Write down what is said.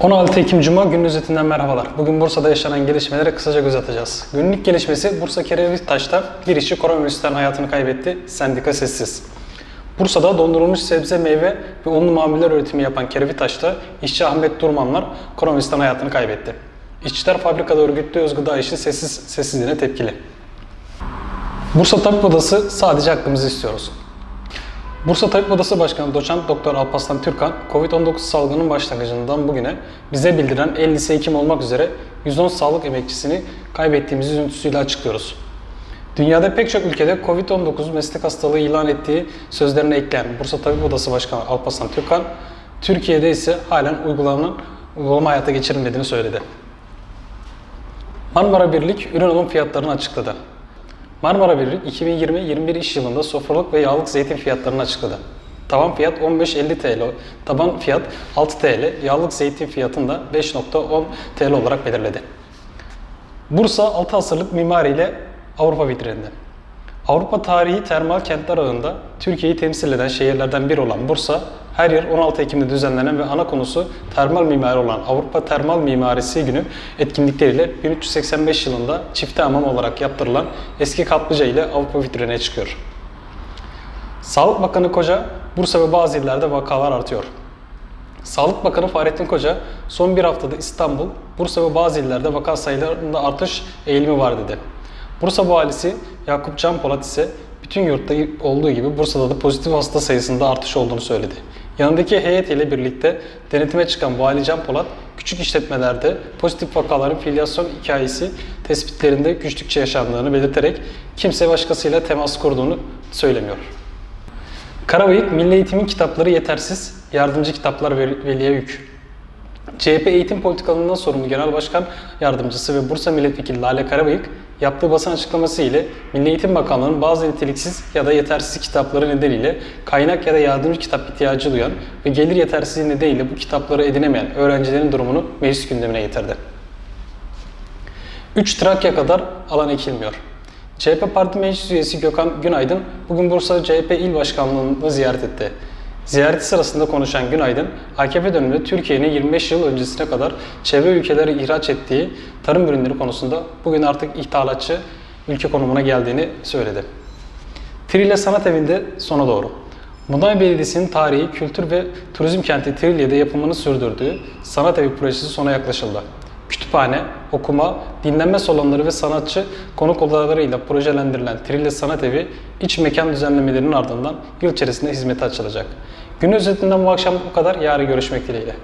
16 Ekim Cuma günün özetinden merhabalar. Bugün Bursa'da yaşanan gelişmelere kısaca göz atacağız. Günlük gelişmesi Bursa Kerevitaş'ta bir işçi koronavirüsten hayatını kaybetti. Sendika sessiz. Bursa'da dondurulmuş sebze, meyve ve unlu mamuller üretimi yapan Kerevitaş'ta işçi Ahmet Durmanlar koronavirüsten hayatını kaybetti. İşçiler fabrikada örgütlü özgıda işin sessiz, sessizliğine tepkili. Bursa Tabip Odası sadece hakkımızı istiyoruz. Bursa Tabip Odası Başkanı Doçent Doktor Alparslan Türkan, Covid-19 salgının başlangıcından bugüne bize bildiren 50 Ekim olmak üzere 110 sağlık emekçisini kaybettiğimiz üzüntüsüyle açıklıyoruz. Dünyada pek çok ülkede Covid-19 meslek hastalığı ilan ettiği sözlerine ekleyen Bursa Tabip Odası Başkanı Alparslan Türkan, Türkiye'de ise halen uygulanan uygulama hayata geçirilmediğini söyledi. Marmara Birlik ürün alım fiyatlarını açıkladı. Marmara Birlik 2020-21 iş yılında sofralık ve yağlık zeytin fiyatlarını açıkladı. Tavan fiyat 15.50 TL, taban fiyat 6 TL, yağlık zeytin fiyatını da 5.10 TL olarak belirledi. Bursa 6 asırlık mimariyle Avrupa vitrininde. Avrupa tarihi termal kentler ağında Türkiye'yi temsil eden şehirlerden biri olan Bursa, her yıl 16 Ekim'de düzenlenen ve ana konusu termal mimari olan Avrupa Termal Mimarisi Günü etkinlikleriyle 1385 yılında çifte hamam olarak yaptırılan eski kaplıca ile Avrupa vitrine çıkıyor. Sağlık Bakanı Koca, Bursa ve bazı illerde vakalar artıyor. Sağlık Bakanı Fahrettin Koca, son bir haftada İstanbul, Bursa ve bazı illerde vaka sayılarında artış eğilimi var dedi. Bursa Valisi Yakup Can Polat ise bütün yurtta olduğu gibi Bursa'da da pozitif hasta sayısında artış olduğunu söyledi. Yanındaki heyet ile birlikte denetime çıkan Vali Can Polat, küçük işletmelerde pozitif vakaların filyasyon hikayesi tespitlerinde güçlükçe yaşandığını belirterek kimse başkasıyla temas kurduğunu söylemiyor. Karabıyık Milli Eğitim'in kitapları yetersiz, yardımcı kitaplar vel- veliye yük. CHP Eğitim Politikalarından sorumlu Genel Başkan Yardımcısı ve Bursa Milletvekili Lale Karabıyık, yaptığı basın açıklaması ile Milli Eğitim Bakanlığı'nın bazı niteliksiz ya da yetersiz kitapları nedeniyle kaynak ya da yardımcı kitap ihtiyacı duyan ve gelir yetersizliği nedeniyle bu kitapları edinemeyen öğrencilerin durumunu meclis gündemine getirdi. 3 Trakya kadar alan ekilmiyor. CHP Parti Meclis Üyesi Gökhan Günaydın bugün Bursa CHP İl Başkanlığı'nı ziyaret etti. Ziyareti sırasında konuşan Günaydın, AKP döneminde Türkiye'nin 25 yıl öncesine kadar çevre ülkelere ihraç ettiği tarım ürünleri konusunda bugün artık ithalatçı ülke konumuna geldiğini söyledi. Trilye Sanat Evi'nde sona doğru. Muday Belediyesi'nin tarihi, kültür ve turizm kenti Trilye'de yapımını sürdürdüğü Sanat Evi projesi sona yaklaşıldı. Kütüphane, okuma, dinlenme salonları ve sanatçı konuk odalarıyla projelendirilen Trilye Sanat Evi iç mekan düzenlemelerinin ardından yıl içerisinde hizmete açılacak. Gün özetinden bu akşam bu kadar. Yarın görüşmek dileğiyle.